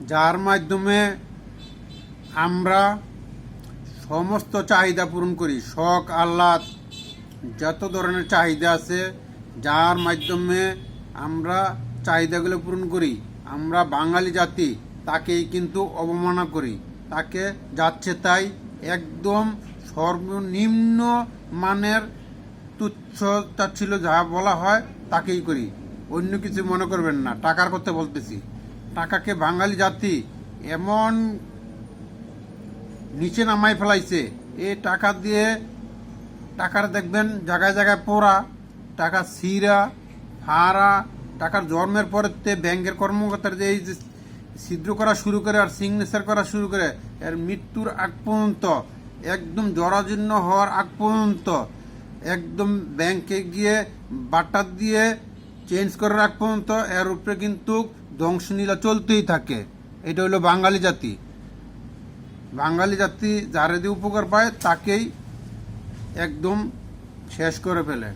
যার মাধ্যমে আমরা সমস্ত চাহিদা পূরণ করি। শখ, আহ্লাদ, যত ধরনের চাহিদা আছে, যার মাধ্যমে আমরা চাহিদাগুলো পূরণ করি। আমরা বাঙালি জাতি, তাকেই কিন্তু অবমাননা করি। তাকে যাচ্ছে তাই একদম সর্বনিম্ন মানের তুচ্ছতা ছিল যা বলা হয়, তাকেই করি। অন্য কিছু মনে করবেন না। টাকার কথা বলতেছি। টাকাকে বাঙালি জাতি এমন নিচে নামাই ফেলাইছে। এই টাকা দিয়ে টাকার দেখবেন জায়গায় জায়গায় পোড়া, টাকা সিরা হারা, টাকার জন্মের পরেতে ব্যাংকের কর্মকর্তার যে এই যে ছিদ্র করা শুরু করে আর সিগনেচার করা শুরু করে, এর মৃত্যুর আগ পর্যন্ত, একদম জরাজীর্ণ হওয়ার আগ পর্যন্ত, একদম ব্যাংকে গিয়ে বাটার দিয়ে চেঞ্জ করার আগ পর্যন্ত, এর উপরে কিন্তু ধ্বংসলীলা চলতেই থাকে। এটা হলো বাঙালি জাতি। বাঙালি জাতি যারা দিয়ে উপকার পায়, তাকেই একদম শেষ করে ফেলে।